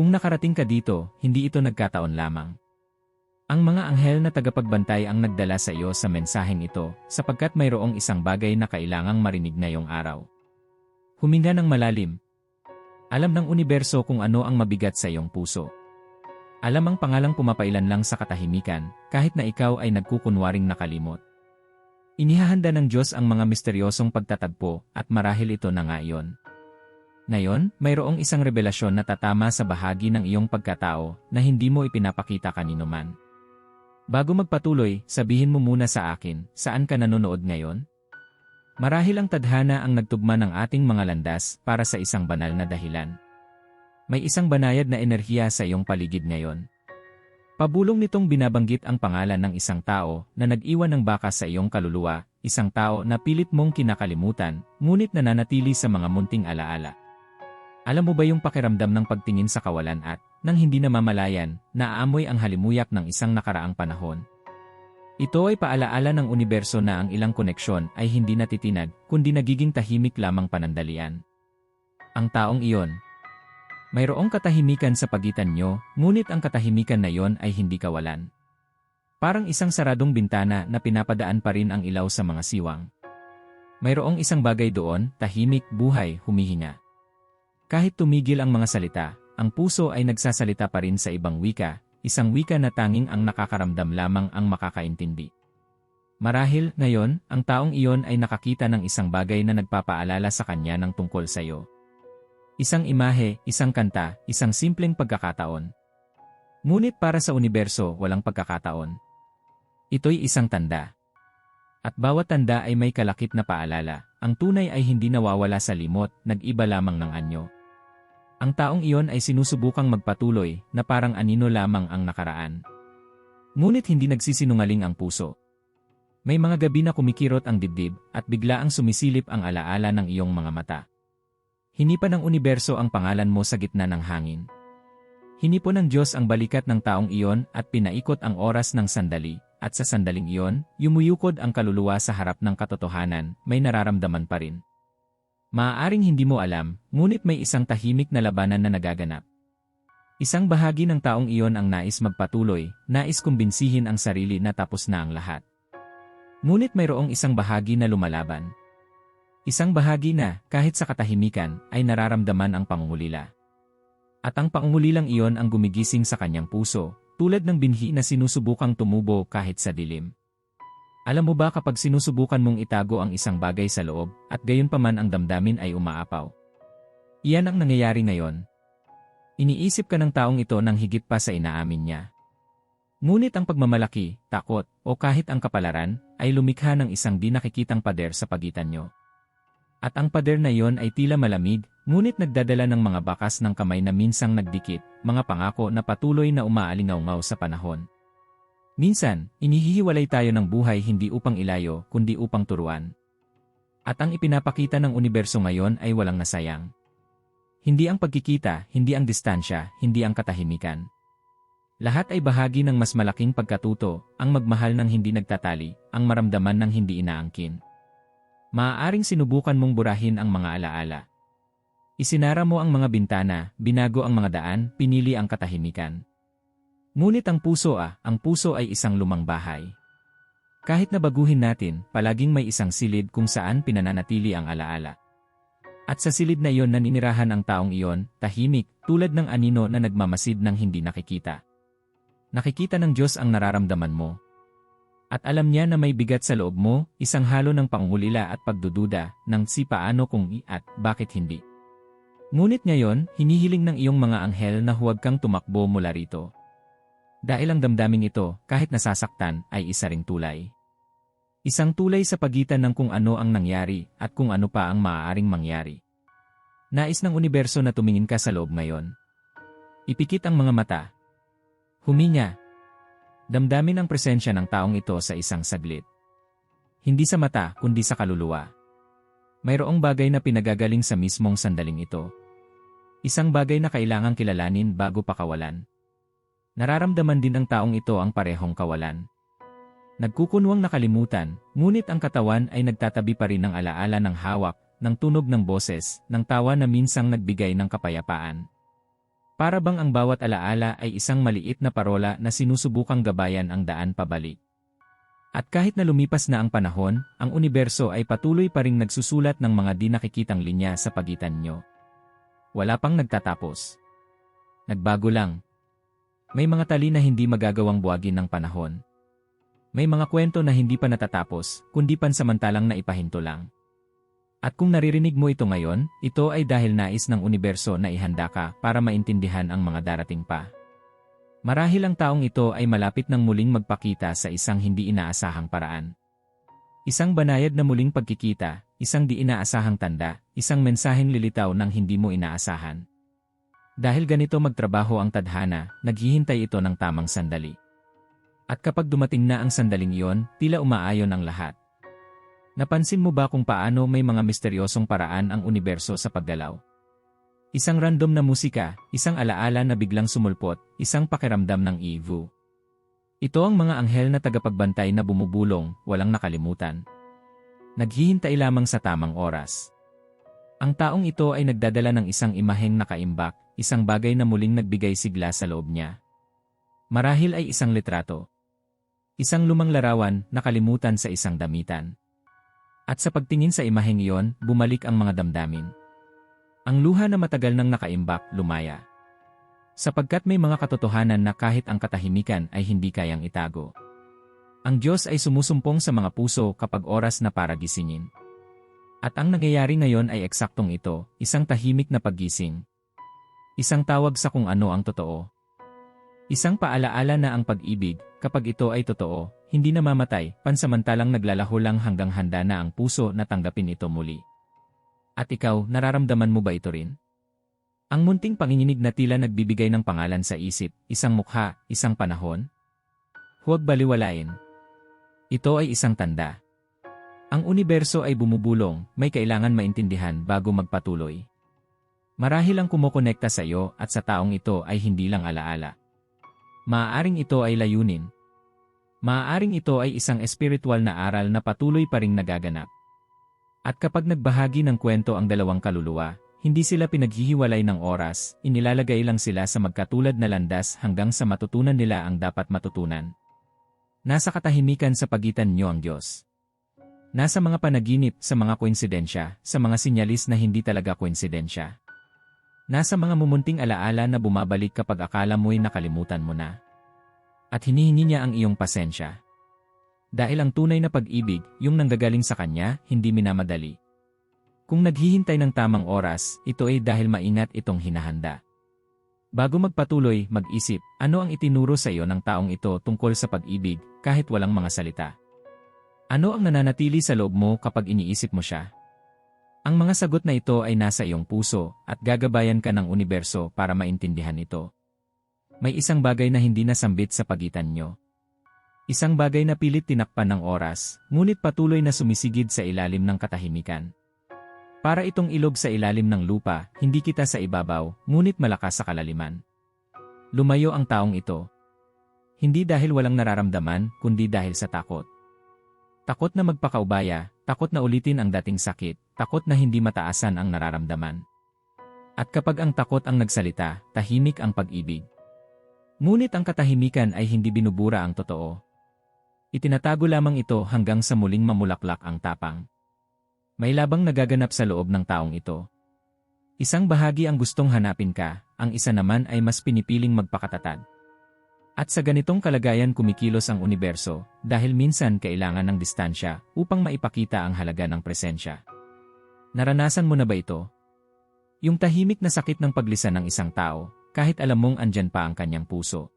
Kung nakarating ka dito, hindi ito nagkataon lamang. Ang mga anghel na tagapagbantay ang nagdala sa iyo sa mensaheng ito, sapagkat mayroong isang bagay na kailangang marinig ngayong araw. Huminga ng malalim. Alam ng universo kung ano ang mabigat sa iyong puso. Alam ang pangalang pumapailan lang sa katahimikan, kahit na ikaw ay nagkukunwaring nakalimot. Inihahanda ng Diyos ang mga misteryosong pagtatagpo at marahil ito na nga iyon. Ngayon, mayroong isang revelasyon na tatama sa bahagi ng iyong pagkatao na hindi mo ipinapakita kanino man. Bago magpatuloy, sabihin mo muna sa akin, saan ka nanonood ngayon? Marahil ang tadhana ang nagtugma ng ating mga landas para sa isang banal na dahilan. May isang banayad na enerhiya sa iyong paligid ngayon. Pabulong nitong binabanggit ang pangalan ng isang tao na nag-iwan ng bakas sa iyong kaluluwa, isang tao na pilit mong kinakalimutan, ngunit nananatili sa mga munting alaala. Alam mo ba yung pakiramdam ng pagtingin sa kawalan at, nang hindi namamalayan, naaamoy ang halimuyak ng isang nakaraang panahon? Ito ay paalaala ng universo na ang ilang koneksyon ay hindi natitinag, kundi nagiging tahimik lamang panandalian. Ang taong iyon, Mayroong katahimikan sa pagitan nyo, ngunit ang katahimikan na yon ay hindi kawalan. Parang isang saradong bintana na pinapadaan pa rin ang ilaw sa mga siwang. Mayroong isang bagay doon, tahimik, buhay, humihinga. Kahit tumigil ang mga salita, ang puso ay nagsasalita pa rin sa ibang wika, isang wika na tanging ang nakakaramdam lamang ang makakaintindi. Marahil, ngayon, ang taong iyon ay nakakita ng isang bagay na nagpapaalala sa kanya ng tungkol sa iyo. Isang imahe, isang kanta, isang simpleng pagkakataon. Ngunit para sa universo, walang pagkakataon. Ito'y isang tanda. At bawat tanda ay may kalakip na paalala. Ang tunay ay hindi nawawala sa limot, nag-iba lamang ng anyo. Ang taong iyon ay sinusubukang magpatuloy na parang anino lamang ang nakaraan. Ngunit hindi nagsisinungaling ang puso. May mga gabi na kumikirot ang dibdib at bigla ang sumisilip ang alaala ng iyong mga mata. Hinipan ng universo ang pangalan mo sa gitna ng hangin. Hinipon ng Diyos ang balikat ng taong iyon at pinaikot ang oras ng sandali, at sa sandaling iyon, yumuyukod ang kaluluwa sa harap ng katotohanan, may nararamdaman pa rin. Maaaring hindi mo alam, ngunit may isang tahimik na labanan na nagaganap. Isang bahagi ng taong iyon ang nais magpatuloy, nais kumbinsihin ang sarili na tapos na ang lahat. Ngunit mayroong isang bahagi na lumalaban, Isang bahagi na, kahit sa katahimikan, ay nararamdaman ang pangungulila. At ang pangungulilang iyon ang gumigising sa kanyang puso, tulad ng binhi na sinusubukang tumubo kahit sa dilim. Alam mo ba kapag sinusubukan mong itago ang isang bagay sa loob, at gayon pa man ang damdamin ay umaapaw? Iyan ang nangyayari ngayon. Iniisip ka ng taong ito nang higit pa sa inaamin niya. Ngunit ang pagmamalaki, takot, o kahit ang kapalaran, ay lumikha ng isang di nakikitang pader sa pagitan nyo. At ang pader na iyon ay tila malamig, ngunit nagdadala ng mga bakas ng kamay na minsang nagdikit, mga pangako na patuloy na umaalingaw sa panahon. Minsan, inihihiwalay tayo ng buhay hindi upang ilayo, kundi upang turuan. At ang ipinapakita ng universo ngayon ay walang nasayang. Hindi ang pagkikita, hindi ang distansya, hindi ang katahimikan. Lahat ay bahagi ng mas malaking pagkatuto, ang magmahal ng hindi nagtatali, ang maramdaman ng hindi inaangkin. Maaaring sinubukan mong burahin ang mga alaala. Isinara mo ang mga bintana, binago ang mga daan, pinili ang katahimikan. Ngunit ang puso ah, ang puso ay isang lumang bahay. Kahit na baguhin natin, palaging may isang silid kung saan pinananatili ang alaala. At sa silid na iyon naninirahan ang taong iyon, tahimik, tulad ng anino na nagmamasid ng hindi nakikita. Nakikita ng Diyos ang nararamdaman mo, at alam niya na may bigat sa loob mo, isang halo ng pangulila at pagdududa, ng si paano kung i at bakit hindi. Ngunit ngayon, hinihiling ng iyong mga anghel na huwag kang tumakbo mula rito. Dahil ang damdamin ito, kahit nasasaktan, ay isa ring tulay. Isang tulay sa pagitan ng kung ano ang nangyari at kung ano pa ang maaaring mangyari. Nais ng universo na tumingin ka sa loob ngayon. Ipikit ang mga mata. Huminga, Damdamin ang presensya ng taong ito sa isang saglit. Hindi sa mata, kundi sa kaluluwa. Mayroong bagay na pinagagaling sa mismong sandaling ito. Isang bagay na kailangang kilalanin bago pa kawalan. Nararamdaman din ng taong ito ang parehong kawalan. Nagkukunwang nakalimutan, ngunit ang katawan ay nagtatabi pa rin ng alaala ng hawak, ng tunog ng boses, ng tawa na minsang nagbigay ng kapayapaan. Para bang ang bawat alaala ay isang maliit na parola na sinusubukang gabayan ang daan pabalik. At kahit na lumipas na ang panahon, ang universo ay patuloy pa ring nagsusulat ng mga di nakikitang linya sa pagitan nyo. Wala pang nagtatapos. Nagbago lang. May mga tali na hindi magagawang buwagin ng panahon. May mga kwento na hindi pa natatapos, kundi pansamantalang na ipahinto lang. At kung naririnig mo ito ngayon, ito ay dahil nais ng universo na ihanda ka para maintindihan ang mga darating pa. Marahil ang taong ito ay malapit ng muling magpakita sa isang hindi inaasahang paraan. Isang banayad na muling pagkikita, isang di inaasahang tanda, isang mensaheng lilitaw ng hindi mo inaasahan. Dahil ganito magtrabaho ang tadhana, naghihintay ito ng tamang sandali. At kapag dumating na ang sandaling iyon, tila umaayon ang lahat. Napansin mo ba kung paano may mga misteryosong paraan ang universo sa paggalaw? Isang random na musika, isang alaala na biglang sumulpot, isang pakiramdam ng Evu. Ito ang mga anghel na tagapagbantay na bumubulong, walang nakalimutan. Naghihintay lamang sa tamang oras. Ang taong ito ay nagdadala ng isang imaheng nakaimbak, isang bagay na muling nagbigay sigla sa loob niya. Marahil ay isang litrato. Isang lumang larawan, nakalimutan sa isang damitan. At sa pagtingin sa imaheng iyon, bumalik ang mga damdamin. Ang luha na matagal nang nakaimbak, lumaya. Sapagkat may mga katotohanan na kahit ang katahimikan ay hindi kayang itago. Ang Diyos ay sumusumpong sa mga puso kapag oras na para gisingin. At ang nangyayari ngayon ay eksaktong ito, isang tahimik na paggising. Isang tawag sa kung ano ang totoo. Isang paalaala na ang pag-ibig, kapag ito ay totoo, hindi namamatay, pansamantalang naglalaho lang hanggang handa na ang puso na tanggapin ito muli. At ikaw, nararamdaman mo ba ito rin? Ang munting panginginig na tila nagbibigay ng pangalan sa isip, isang mukha, isang panahon? Huwag baliwalain. Ito ay isang tanda. Ang universo ay bumubulong, may kailangan maintindihan bago magpatuloy. Marahil ang kumokonekta sa iyo at sa taong ito ay hindi lang alaala. Maaaring ito ay layunin, Maaaring ito ay isang espiritual na aral na patuloy pa ring nagaganap. At kapag nagbahagi ng kwento ang dalawang kaluluwa, hindi sila pinaghihiwalay ng oras, inilalagay lang sila sa magkatulad na landas hanggang sa matutunan nila ang dapat matutunan. Nasa katahimikan sa pagitan niyo ang Diyos. Nasa mga panaginip, sa mga koinsidensya, sa mga sinyalis na hindi talaga koinsidensya. Nasa mga mumunting alaala na bumabalik kapag akala mo'y nakalimutan mo na at hinihingi niya ang iyong pasensya. Dahil ang tunay na pag-ibig, yung nanggagaling sa kanya, hindi minamadali. Kung naghihintay ng tamang oras, ito ay dahil maingat itong hinahanda. Bago magpatuloy, mag-isip, ano ang itinuro sa iyo ng taong ito tungkol sa pag-ibig, kahit walang mga salita. Ano ang nananatili sa loob mo kapag iniisip mo siya? Ang mga sagot na ito ay nasa iyong puso at gagabayan ka ng universo para maintindihan ito. May isang bagay na hindi nasambit sa pagitan nyo. Isang bagay na pilit tinakpan ng oras, ngunit patuloy na sumisigid sa ilalim ng katahimikan. Para itong ilog sa ilalim ng lupa, hindi kita sa ibabaw, ngunit malakas sa kalaliman. Lumayo ang taong ito. Hindi dahil walang nararamdaman, kundi dahil sa takot. Takot na magpakaubaya, takot na ulitin ang dating sakit, takot na hindi mataasan ang nararamdaman. At kapag ang takot ang nagsalita, tahimik ang pag-ibig. Ngunit ang katahimikan ay hindi binubura ang totoo. Itinatago lamang ito hanggang sa muling mamulaklak ang tapang. May labang nagaganap sa loob ng taong ito. Isang bahagi ang gustong hanapin ka, ang isa naman ay mas pinipiling magpakatatag. At sa ganitong kalagayan kumikilos ang universo dahil minsan kailangan ng distansya upang maipakita ang halaga ng presensya. Naranasan mo na ba ito? Yung tahimik na sakit ng paglisan ng isang tao, kahit alam mong andyan pa ang kanyang puso.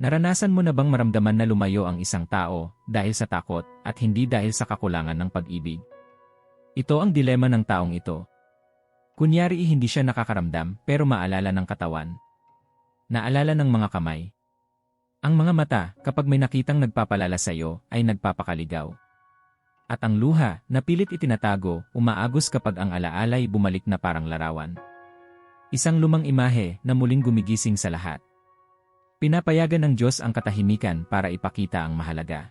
Naranasan mo na bang maramdaman na lumayo ang isang tao dahil sa takot at hindi dahil sa kakulangan ng pag-ibig? Ito ang dilema ng taong ito. Kunyari hindi siya nakakaramdam pero maalala ng katawan. Naalala ng mga kamay. Ang mga mata kapag may nakitang nagpapalala sa iyo ay nagpapakaligaw. At ang luha na pilit itinatago, umaagos kapag ang alaalay bumalik na parang larawan. Isang lumang imahe na muling gumigising sa lahat. Pinapayagan ng Diyos ang katahimikan para ipakita ang mahalaga.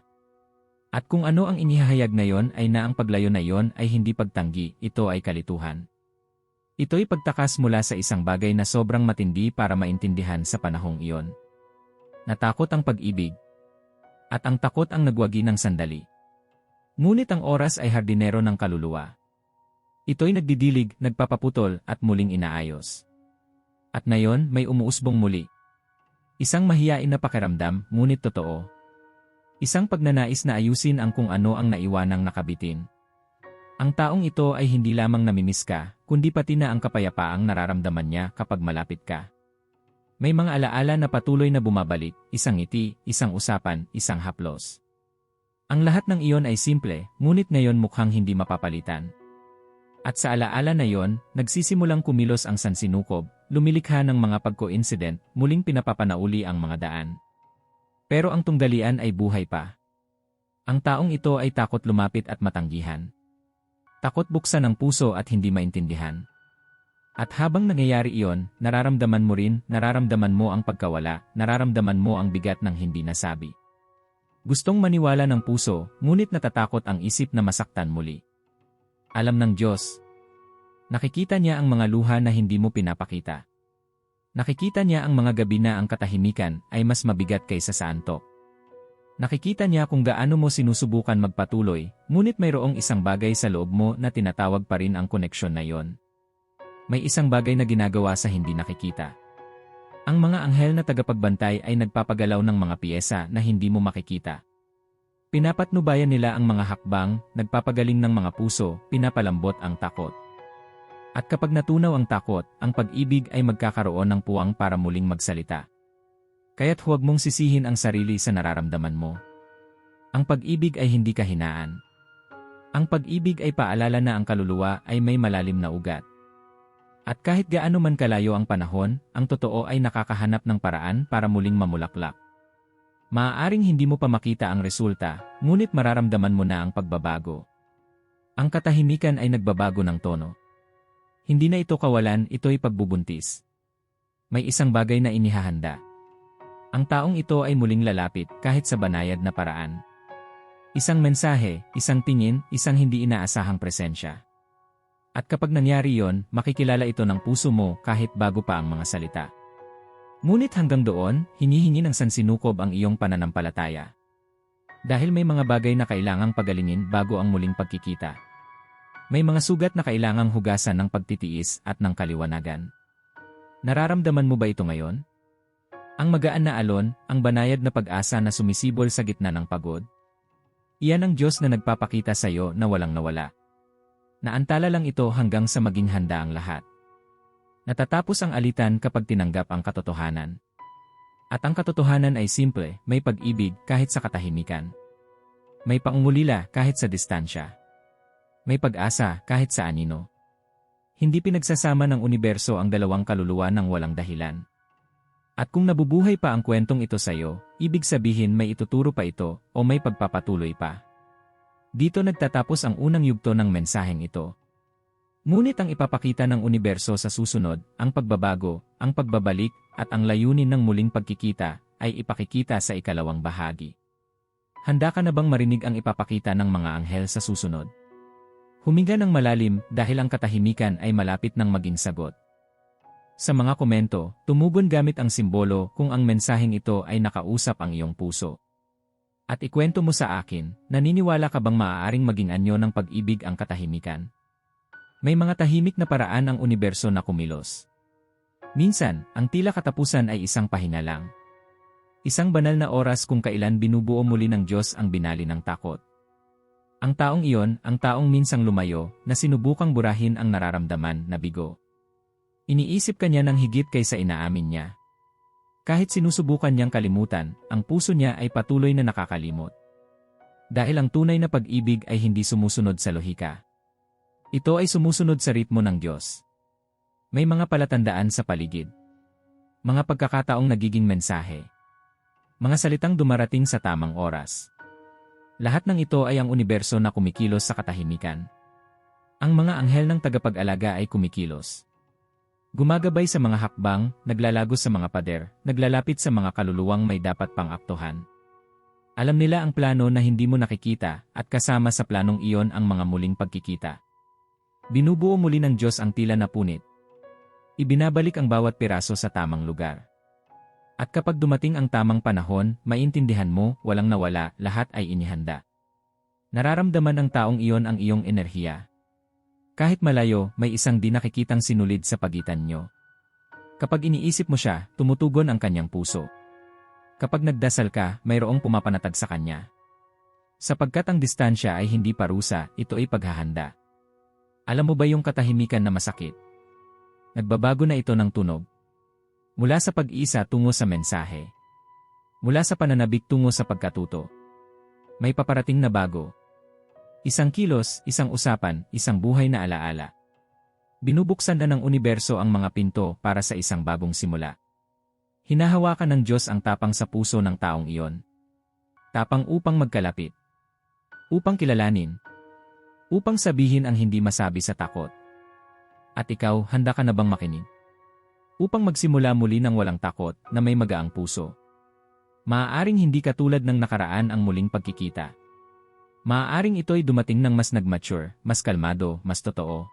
At kung ano ang inihahayag na yon ay na ang paglayo na yon ay hindi pagtanggi, ito ay kalituhan. Ito'y pagtakas mula sa isang bagay na sobrang matindi para maintindihan sa panahong iyon. Natakot ang pag-ibig. At ang takot ang nagwagi ng sandali. Ngunit ang oras ay hardinero ng kaluluwa. Ito'y nagdidilig, nagpapaputol, at muling inaayos. At ngayon may umuusbong muli. Isang mahiyain na pakiramdam, ngunit totoo. Isang pagnanais na ayusin ang kung ano ang naiwanang nakabitin. Ang taong ito ay hindi lamang namimiss ka, kundi pati na ang kapayapaang nararamdaman niya kapag malapit ka. May mga alaala na patuloy na bumabalik, isang ngiti, isang usapan, isang haplos. Ang lahat ng iyon ay simple, ngunit ngayon mukhang hindi mapapalitan. At sa alaala na iyon, nagsisimulang kumilos ang sansinukob, lumilikha ng mga pagko-incident, muling pinapapanauli ang mga daan. Pero ang tunggalian ay buhay pa. Ang taong ito ay takot lumapit at matanggihan. Takot buksan ang puso at hindi maintindihan. At habang nangyayari iyon, nararamdaman mo rin, nararamdaman mo ang pagkawala, nararamdaman mo ang bigat ng hindi nasabi. Gustong maniwala ng puso, ngunit natatakot ang isip na masaktan muli. Alam ng Diyos. Nakikita niya ang mga luha na hindi mo pinapakita. Nakikita niya ang mga gabi na ang katahimikan ay mas mabigat kaysa sa antok. Nakikita niya kung gaano mo sinusubukan magpatuloy, ngunit mayroong isang bagay sa loob mo na tinatawag pa rin ang koneksyon na yon. May isang bagay na ginagawa sa hindi nakikita. Ang mga anghel na tagapagbantay ay nagpapagalaw ng mga piyesa na hindi mo makikita. Pinapatnubayan nila ang mga hakbang, nagpapagaling ng mga puso, pinapalambot ang takot. At kapag natunaw ang takot, ang pag-ibig ay magkakaroon ng puwang para muling magsalita. Kaya't huwag mong sisihin ang sarili sa nararamdaman mo. Ang pag-ibig ay hindi kahinaan. Ang pag-ibig ay paalala na ang kaluluwa ay may malalim na ugat. At kahit gaano man kalayo ang panahon, ang totoo ay nakakahanap ng paraan para muling mamulaklak. Maaaring hindi mo pa makita ang resulta, ngunit mararamdaman mo na ang pagbabago. Ang katahimikan ay nagbabago ng tono. Hindi na ito kawalan, ito'y pagbubuntis. May isang bagay na inihahanda. Ang taong ito ay muling lalapit kahit sa banayad na paraan. Isang mensahe, isang tingin, isang hindi inaasahang presensya. At kapag nangyari yon, makikilala ito ng puso mo kahit bago pa ang mga salita. Ngunit hanggang doon, hinihingi ng sansinukob ang iyong pananampalataya. Dahil may mga bagay na kailangang pagalingin bago ang muling pagkikita. May mga sugat na kailangang hugasan ng pagtitiis at ng kaliwanagan. Nararamdaman mo ba ito ngayon? Ang magaan na alon, ang banayad na pag-asa na sumisibol sa gitna ng pagod. Iyan ang Diyos na nagpapakita sa iyo na walang nawala. Naantala lang ito hanggang sa maging handa ang lahat. Natatapos ang alitan kapag tinanggap ang katotohanan. At ang katotohanan ay simple, may pag-ibig kahit sa katahimikan. May pangungulila kahit sa distansya. May pag-asa kahit sa anino. Hindi pinagsasama ng universo ang dalawang kaluluwa ng walang dahilan. At kung nabubuhay pa ang kwentong ito sa iyo, ibig sabihin may ituturo pa ito o may pagpapatuloy pa. Dito nagtatapos ang unang yugto ng mensaheng ito. Ngunit ang ipapakita ng universo sa susunod, ang pagbabago, ang pagbabalik, at ang layunin ng muling pagkikita, ay ipakikita sa ikalawang bahagi. Handa ka na bang marinig ang ipapakita ng mga anghel sa susunod? Huminga ng malalim dahil ang katahimikan ay malapit ng maging sagot. Sa mga komento, tumugon gamit ang simbolo kung ang mensaheng ito ay nakausap ang iyong puso. At ikwento mo sa akin, naniniwala ka bang maaaring maging anyo ng pag-ibig ang katahimikan? May mga tahimik na paraan ang universo na kumilos. Minsan, ang tila katapusan ay isang pahinga lang. Isang banal na oras kung kailan binubuo muli ng Diyos ang binali ng takot. Ang taong iyon, ang taong minsang lumayo, na sinubukang burahin ang nararamdaman na bigo. Iniisip kanya ng higit kaysa inaamin niya. Kahit sinusubukan niyang kalimutan, ang puso niya ay patuloy na nakakalimot. Dahil ang tunay na pag-ibig ay hindi sumusunod sa lohika. Ito ay sumusunod sa ritmo ng Diyos. May mga palatandaan sa paligid. Mga pagkakataong nagiging mensahe. Mga salitang dumarating sa tamang oras. Lahat ng ito ay ang universo na kumikilos sa katahimikan. Ang mga anghel ng tagapag-alaga ay kumikilos. Gumagabay sa mga hakbang, naglalagos sa mga pader, naglalapit sa mga kaluluwang may dapat pang aktuhan. Alam nila ang plano na hindi mo nakikita at kasama sa planong iyon ang mga muling pagkikita. Binubuo muli ng Diyos ang tila na punit, Ibinabalik ang bawat piraso sa tamang lugar. At kapag dumating ang tamang panahon, maintindihan mo, walang nawala, lahat ay inihanda. Nararamdaman ng taong iyon ang iyong enerhiya. Kahit malayo, may isang di nakikitang sinulid sa pagitan nyo. Kapag iniisip mo siya, tumutugon ang kanyang puso. Kapag nagdasal ka, mayroong pumapanatag sa kanya. Sapagkat ang distansya ay hindi parusa, ito ay paghahanda. Alam mo ba yung katahimikan na masakit? Nagbabago na ito ng tunog. Mula sa pag-isa tungo sa mensahe. Mula sa pananabik tungo sa pagkatuto. May paparating na bago. Isang kilos, isang usapan, isang buhay na alaala. Binubuksan na ng universo ang mga pinto para sa isang bagong simula. Hinahawakan ng Diyos ang tapang sa puso ng taong iyon. Tapang upang magkalapit. Upang kilalanin. Upang sabihin ang hindi masabi sa takot. At ikaw, handa ka na bang makinig? Upang magsimula muli ng walang takot na may magaang puso. Maaaring hindi katulad ng nakaraan ang muling pagkikita. Maaaring ito'y dumating ng mas nagmature, mas kalmado, mas totoo,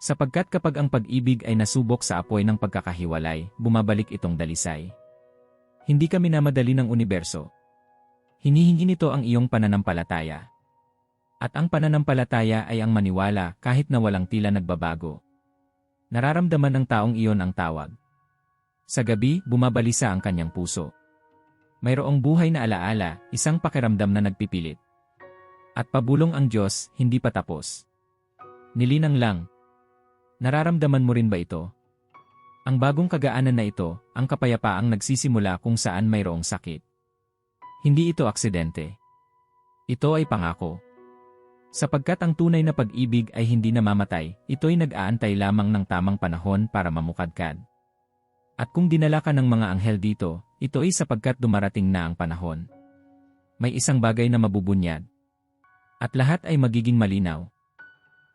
Sapagkat kapag ang pag-ibig ay nasubok sa apoy ng pagkakahiwalay, bumabalik itong dalisay. Hindi kami namadali ng universo. Hinihingi nito ang iyong pananampalataya. At ang pananampalataya ay ang maniwala kahit na walang tila nagbabago. Nararamdaman ng taong iyon ang tawag. Sa gabi, bumabalisa ang kanyang puso. Mayroong buhay na alaala, isang pakiramdam na nagpipilit. At pabulong ang Diyos, hindi pa tapos. Nilinang lang, Nararamdaman mo rin ba ito? Ang bagong kagaanan na ito, ang kapayapaang nagsisimula kung saan mayroong sakit. Hindi ito aksidente. Ito ay pangako. Sapagkat ang tunay na pag-ibig ay hindi namamatay, ito'y nag-aantay lamang ng tamang panahon para mamukadkad. At kung dinala ka ng mga anghel dito, ito ay sapagkat dumarating na ang panahon. May isang bagay na mabubunyad. At lahat ay magiging malinaw.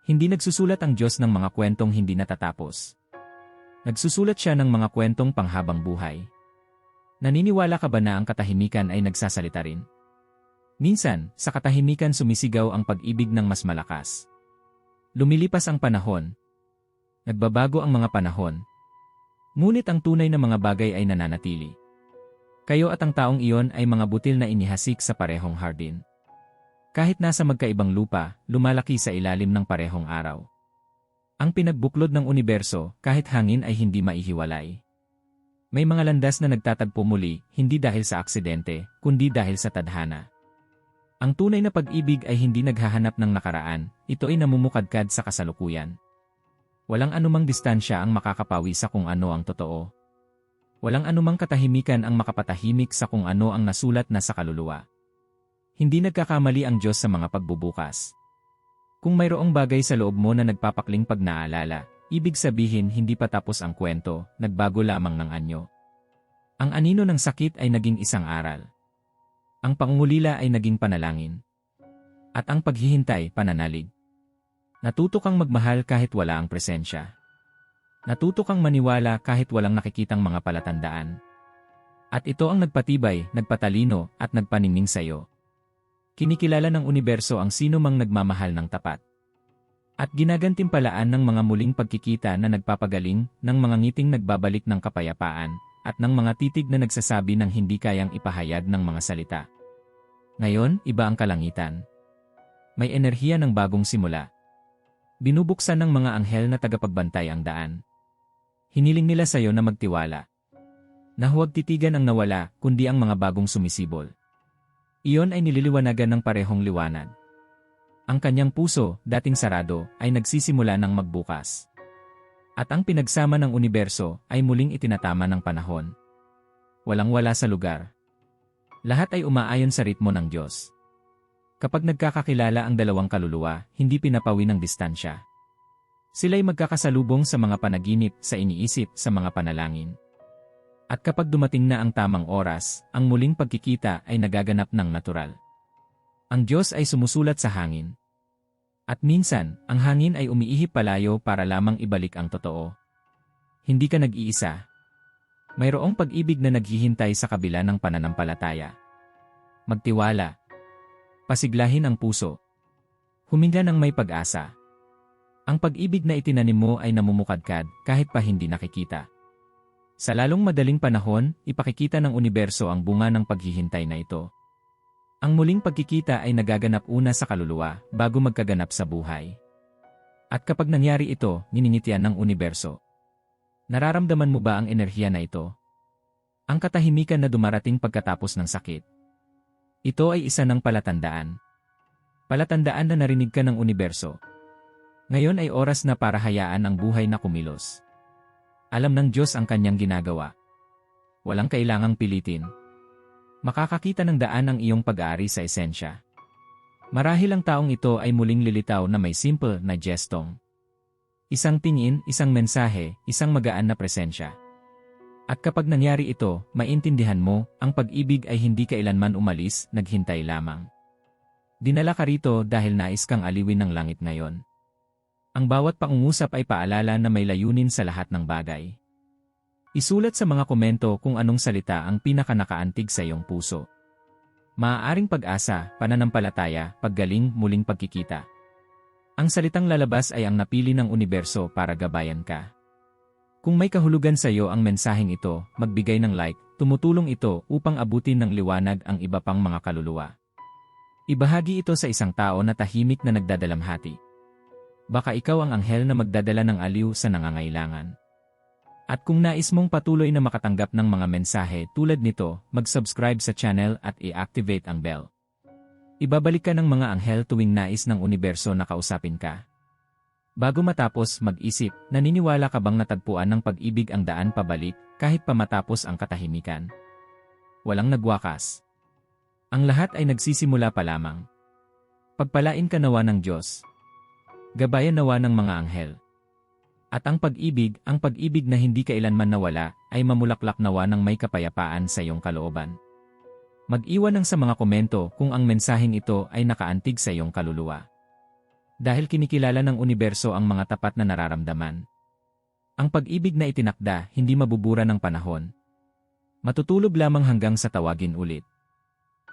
Hindi nagsusulat ang Diyos ng mga kwentong hindi natatapos. Nagsusulat siya ng mga kwentong panghabang buhay. Naniniwala ka ba na ang katahimikan ay nagsasalita rin? Minsan, sa katahimikan sumisigaw ang pag-ibig ng mas malakas. Lumilipas ang panahon. Nagbabago ang mga panahon. Ngunit ang tunay na mga bagay ay nananatili. Kayo at ang taong iyon ay mga butil na inihasik sa parehong hardin. Kahit nasa magkaibang lupa, lumalaki sa ilalim ng parehong araw. Ang pinagbuklod ng universo, kahit hangin ay hindi maihiwalay. May mga landas na nagtatagpo muli, hindi dahil sa aksidente, kundi dahil sa tadhana. Ang tunay na pag-ibig ay hindi naghahanap ng nakaraan, ito ay namumukadkad sa kasalukuyan. Walang anumang distansya ang makakapawi sa kung ano ang totoo. Walang anumang katahimikan ang makapatahimik sa kung ano ang nasulat na sa kaluluwa. Hindi nagkakamali ang Diyos sa mga pagbubukas. Kung mayroong bagay sa loob mo na nagpapakling pag naalala, ibig sabihin hindi pa tapos ang kwento, nagbago lamang ng anyo. Ang anino ng sakit ay naging isang aral. Ang pangungulila ay naging panalangin. At ang paghihintay, pananalig. Natuto kang magmahal kahit wala ang presensya. Natuto kang maniwala kahit walang nakikitang mga palatandaan. At ito ang nagpatibay, nagpatalino, at nagpaningning sa iyo. Kinikilala ng universo ang sino mang nagmamahal ng tapat. At ginagantimpalaan ng mga muling pagkikita na nagpapagaling, ng mga ngiting nagbabalik ng kapayapaan, at ng mga titig na nagsasabi ng hindi kayang ipahayag ng mga salita. Ngayon, iba ang kalangitan. May enerhiya ng bagong simula. Binubuksan ng mga anghel na tagapagbantay ang daan. Hiniling nila sa iyo na magtiwala. Na huwag titigan ang nawala, kundi ang mga bagong sumisibol. Iyon ay nililiwanagan ng parehong liwanag. Ang kanyang puso, dating sarado, ay nagsisimula ng magbukas. At ang pinagsama ng universo ay muling itinatama ng panahon. Walang-wala sa lugar. Lahat ay umaayon sa ritmo ng Diyos. Kapag nagkakakilala ang dalawang kaluluwa, hindi pinapawi ng distansya. Sila'y magkakasalubong sa mga panaginip, sa iniisip, sa mga panalangin. At kapag dumating na ang tamang oras, ang muling pagkikita ay nagaganap ng natural. Ang Diyos ay sumusulat sa hangin. At minsan, ang hangin ay umiihip palayo para lamang ibalik ang totoo. Hindi ka nag-iisa. Mayroong pag-ibig na naghihintay sa kabila ng pananampalataya. Magtiwala. Pasiglahin ang puso. Huminga ng may pag-asa. Ang pag-ibig na itinanim mo ay namumukadkad kahit pa hindi nakikita. Sa lalong madaling panahon, ipakikita ng universo ang bunga ng paghihintay na ito. Ang muling pagkikita ay nagaganap una sa kaluluwa bago magkaganap sa buhay. At kapag nangyari ito, niningitian ng universo. Nararamdaman mo ba ang enerhiya na ito? Ang katahimikan na dumarating pagkatapos ng sakit. Ito ay isa ng palatandaan. Palatandaan na narinig ka ng universo. Ngayon ay oras na para hayaan ang buhay na kumilos. Alam ng Diyos ang kanyang ginagawa. Walang kailangang pilitin. Makakakita ng daan ang iyong pag-aari sa esensya. Marahil ang taong ito ay muling lilitaw na may simple na jestong. Isang tingin, isang mensahe, isang magaan na presensya. At kapag nangyari ito, maintindihan mo, ang pag-ibig ay hindi kailanman umalis, naghintay lamang. Dinala ka rito dahil nais kang aliwin ng langit ngayon. Ang bawat pangungusap ay paalala na may layunin sa lahat ng bagay. Isulat sa mga komento kung anong salita ang pinakanakaantig sa iyong puso. Maaaring pag-asa, pananampalataya, paggaling, muling pagkikita. Ang salitang lalabas ay ang napili ng universo para gabayan ka. Kung may kahulugan sa iyo ang mensaheng ito, magbigay ng like, tumutulong ito upang abutin ng liwanag ang iba pang mga kaluluwa. Ibahagi ito sa isang tao na tahimik na nagdadalamhati. Baka ikaw ang anghel na magdadala ng aliw sa nangangailangan. At kung nais mong patuloy na makatanggap ng mga mensahe tulad nito, mag-subscribe sa channel at i-activate ang bell. Ibabalik ka ng mga anghel tuwing nais ng universo na kausapin ka. Bago matapos mag-isip, naniniwala ka bang natagpuan ng pag-ibig ang daan pabalik kahit pa matapos ang katahimikan? Walang nagwakas. Ang lahat ay nagsisimula pa lamang. Pagpalain ka nawa ng Diyos. Gabayan nawa ng mga anghel. At ang pag-ibig, ang pag-ibig na hindi kailanman nawala, ay mamulaklak nawa ng may kapayapaan sa iyong kalooban. Mag-iwan ng sa mga komento kung ang mensaheng ito ay nakaantig sa iyong kaluluwa. Dahil kinikilala ng universo ang mga tapat na nararamdaman. Ang pag-ibig na itinakda hindi mabubura ng panahon. Matutulog lamang hanggang sa tawagin ulit.